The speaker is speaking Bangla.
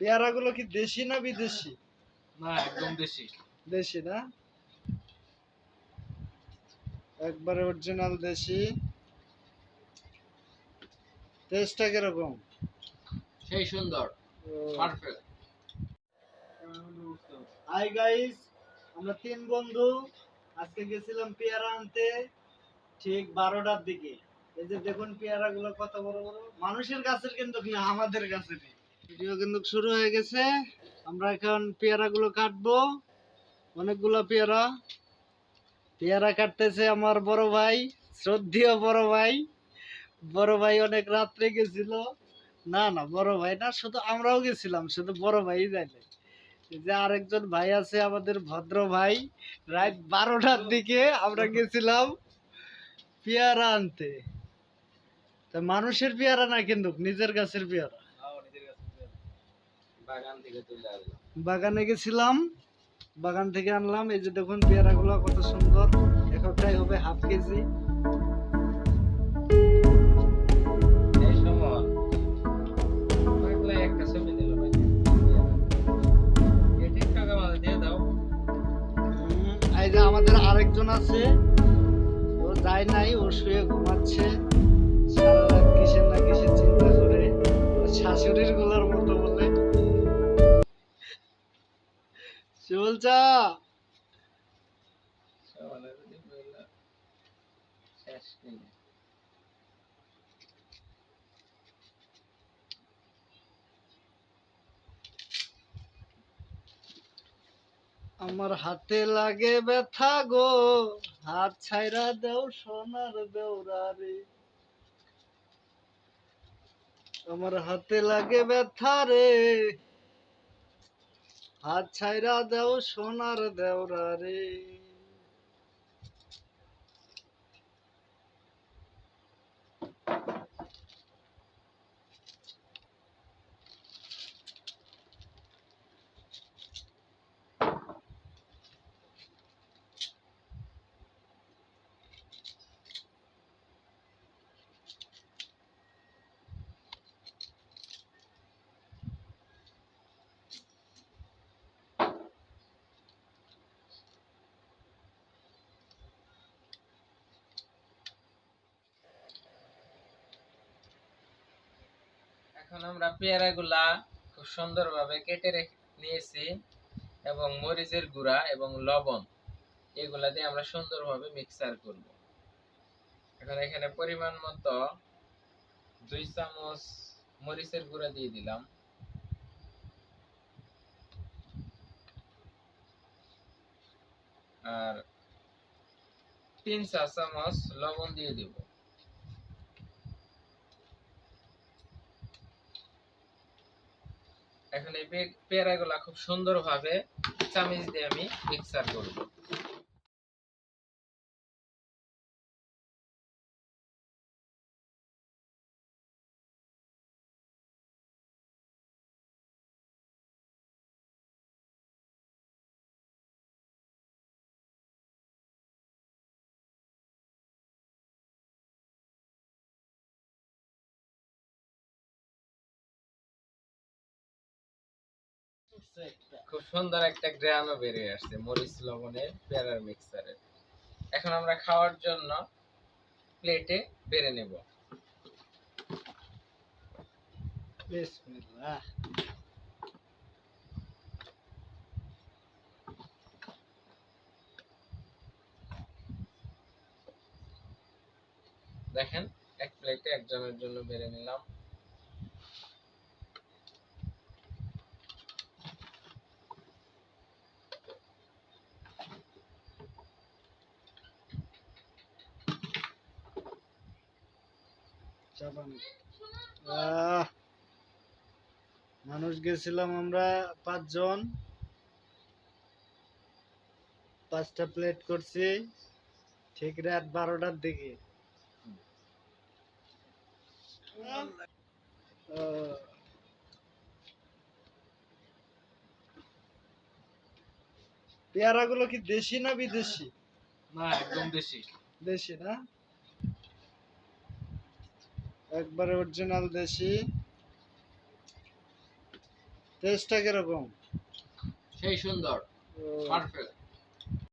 পেয়ারাগুলো কি দেশি না বিদেশি? না একদম দেশি। দেশি না? একবারে অরিজিনাল দেশি। টেস্টটা কীরকম? সেই সুন্দর পারফেক্ট হাই গাইস আমরা তিন বন্ধু। আজকে গেছিলাম পেয়ারা আনতে ঠিক বারোটার দিকে। এই যে দেখুন পেয়ারা গুলো কত বড় বড়। মানুষের গাছের কিন্তু না আমাদের গাছের ভিডিও কিন্তু শুরু হয়ে গেছে। আমরা এখন পেয়ারা গুলো কাটবো। অনেকগুলো পেয়ারা। পেয়ারা কাটতেছে আমার বড় ভাই, শ্রদ্ধেয় বড় ভাই। বড় ভাই অনেক রাত্রে গেছিল। না না, বড় ভাই না, শুধু আমরাও গেছিলাম, শুধু বড় ভাই এই যে আরেকজন ভাই আছে, আমাদের ভদ্র ভাই, রাত বারোটার দিকে আমরা গেছিলাম পেয়ারা আনতে। তা মানুষের পেয়ারা না কিন্তু, নিজের গাছের পেয়ারা? বাগান গেছিলাম বাগান থেকে আনলাম। এই যে দেখুন পেয়ারা গুলো কত সুন্দর। এক একটাই হবে হাফ কেজি। আমাদের আরেকজন আছে। ও যায় নাই ও শুয়ে ঘুমাচ্ছে। নেই আমার হাতে লাগে ব্যথা গো, হাত ছাইরা দেও সোনার দেওরা রে। আমার হাতে লাগে ব্যথা রে, হাত ছাইরা দেও সোনার দেওরা রে এখন আমরা পেয়ারা গুলা খুব সুন্দরভাবে কেটে নিয়েছি এবং মরিচের গুঁড়া এবং লবণ, এগুলা দিয়ে আমরা সুন্দরভাবে মিক্সার করব। এখন এখানে পরিমাণ মতো দুই চামচ মরিচের গুঁড়া দিয়ে দিলাম। আর তিন চা চামচ লবণ দিয়ে দিব। এখন এই পেয়ারা গুলা খুব সুন্দর ভাবে চামিচ দিয়ে আমি মিক্সার করব। খুব সুন্দর একটা গ্রামও বেরিয়ে আসছে মরিচ লবণের পেয়ারার মিক্সারের এখন আমরা খাওয়ার জন্য প্লেটে বেড়ে নেব। বিসমিল্লাহ। দেখেন এক প্লেটে একজনের জন্য বেড়ে নিলাম। চাপান মানুষ গেছিলাম আমরা পাঁচজন। পাঁচটা প্লেট করছি ঠিক রাত বারোটার দিকে। আহ, পেয়ারাগুলো কি দেশি না বিদেশি? না একদম দেশি। দেশি না? একবারে অরিজিনাল দেশি। টেস্টটা কীরকম? সেই সুন্দর পারফেক্ট